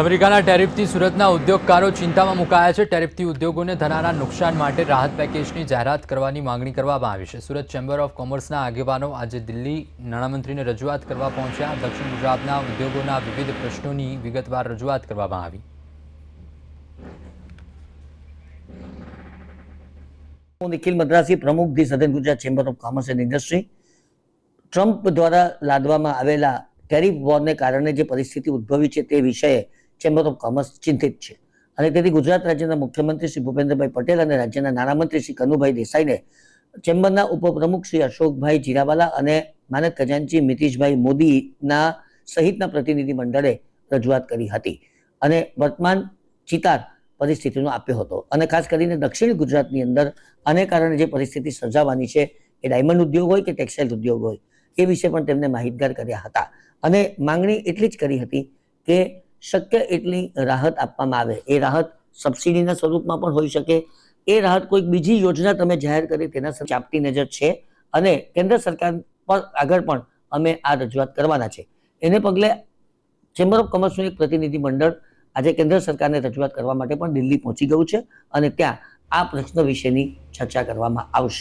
અમેરિકાના ટેરિફથી સુરતના ઉદ્યોગકારો ચિંતામાં મુકાયા છે. ટેરિફથી ઉદ્યોગોને થનારા નુકસાન માટે રાહત પેકેજની જાહેરાત કરવાની માંગણી કરવામાં આવી છે. સુરત ચેમ્બર ઓફ કોમર્સના આગેવાનો આજે દિલ્હી નાણામંત્રીને રજૂઆત કરવા પહોંચ્યા. દક્ષિણ ગુજરાતના ઉદ્યોગોના વિવિધ પ્રશ્નોની વિગતવાર રજૂઆત કરવામાં આવી. હું નિખિલ મદ્રાસી, પ્રમુખ ધી સદન Gujarat chamber of commerce and industry. Trump દ્વારા લાદવામાં આવેલા ટેરિફ વોરને કારણે જે પરિસ્થિતિ ઉદ્ભવી છે તે વિષયે ચેમ્બર ઓફ કોમર્સ ચિંતિત છે. અને તેથી ગુજરાત રાજ્યના મુખ્યમંત્રી શ્રી ભૂપેન્દ્રભાઈ પટેલ અને રાજ્યના નાણામંત્રી શ્રી કનુભાઈ દેસાઈને ચેમ્બરના ઉપપ્રમુખ શ્રી અશોકભાઈ જીરાવાલા અને માનદ ખજાનચી મિતિશભાઈ મોદીના સહિતના પ્રતિનિધિ મંડળે રજૂઆત કરી હતી. અને વર્તમાન ચિતાર પરિસ્થિતિનો આપ્યો હતો. અને ખાસ કરીને દક્ષિણ ગુજરાતની અંદર આને કારણે જે પરિસ્થિતિ સર્જાવાની છે, એ ડાયમંડ ઉદ્યોગ હોય કે ટેક્સટાઇલ ઉદ્યોગ હોય, એ વિશે પણ તેમને માહિતગાર કર્યા હતા. અને માંગણી એટલી જ કરી હતી કે શક્ય એટલી રાહત આપવામાં આવે. એ રાહત સબસિડીના સ્વરૂપમાં પણ હોઈ શકે. એ રાહત કોઈક બીજી યોજના તમે જાહેર કરી તેના ચાપતી નજર છે. અને કેન્દ્ર સરકાર પર આગળ પણ અમે આ રજૂઆત કરવાના છે. એને પગલે ચેમ્બર ઓફ કોમર્સનું એક પ્રતિનિધિ મંડળ આજે કેન્દ્ર સરકારને રજૂઆત કરવા માટે પણ દિલ્હી પહોંચી ગયું છે અને ત્યાં આ પ્રશ્ન વિશેની ચર્ચા કરવામાં આવશે.